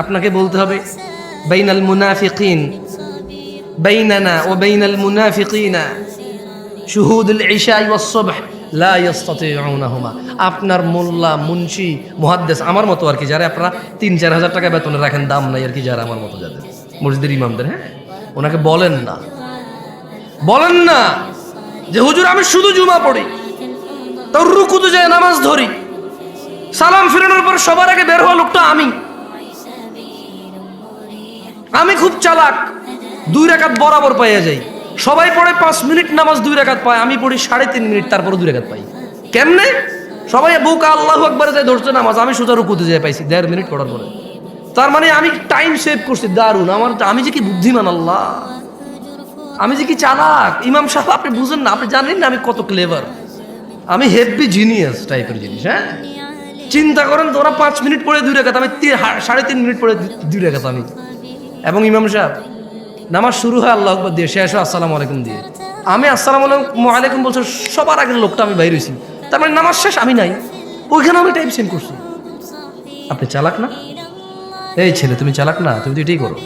আপনাকে বলতে হবে, বাইনাল মুনাফিকিন, বাইনানা ও বাইনাল মুনাফিকিনা, শুহুদুল ইশাই ওয়াস সুবহ, লা ইয়াস্তাতিউনাহুমা। আপনার মোল্লা, মুন্সি, মুহাদ্দিস, আমার মতো আর কি, যারা আপনারা তিন, চার হাজার টাকা বেতনে রাখেন, দাম নাই আর কি, যারা আমার মতো যাদের। মসজিদের ইমামদের হ্যাঁ? ওনাকে বলেন না। বলেন না যে, হুজুর, আমি শুধু জুমা পড়ি তাও রুকুতে যায় নামাজ ধরি, সালাম ফিরানোর পর সবার আগে বের হওয়া লোকটা আমি। আমি খুব চালাক। দুই রেখাত বরাবর পাইয়া যাই। সবাই পড়ে পাঁচ মিনিট নামাজ দুই রেখাত পায়, আমি পড়ি সাড়ে তিন মিনিট তারপর দুই রেখাত পাই। কেমনে? সবাই বুকা আল্লাহ একবারে যায় ধরছে নামাজ, আমি সোজা রুকুতে যাই পাইছি, দেড় মিনিট পড়ার পরে। তার মানে আমি টাইম সেভ করছি দারুণ আমার আমি যে কি বুদ্ধিমান আল্লাহ? আমি যে কি চালাক? ইমাম সাহেব, আপনি বুঝেন না, আপনি জানেন না আমি কত ক্লেভার আমি হেভি জিনিয়াস টাইপের জিনিস হ্যাঁ? চিন্তা করেন তোরা পাঁচ মিনিট পরে দুই রেখাত, আমি সাড়ে তিন মিনিট পরে দুই রেখাত আমি। এবং ইমাম সাহেব, নামাজ শুরু হয় আল্লাহ আকবর দিয়ে, শেষ হয় আসসালামু আলাইকুম দিয়ে। আমি আসসালাম আলাইকুম বলছো, সবার আগের লোকটা আমি বাইরে হয়েছি। তার মানে নামাজ শেষ, আমি নাই। ওইখানে আমি টাইপ সেন্ড করছি। আপনি চালাক না? এই ছেলে, তুমি চালাক না, তুমি তো এটাই করো।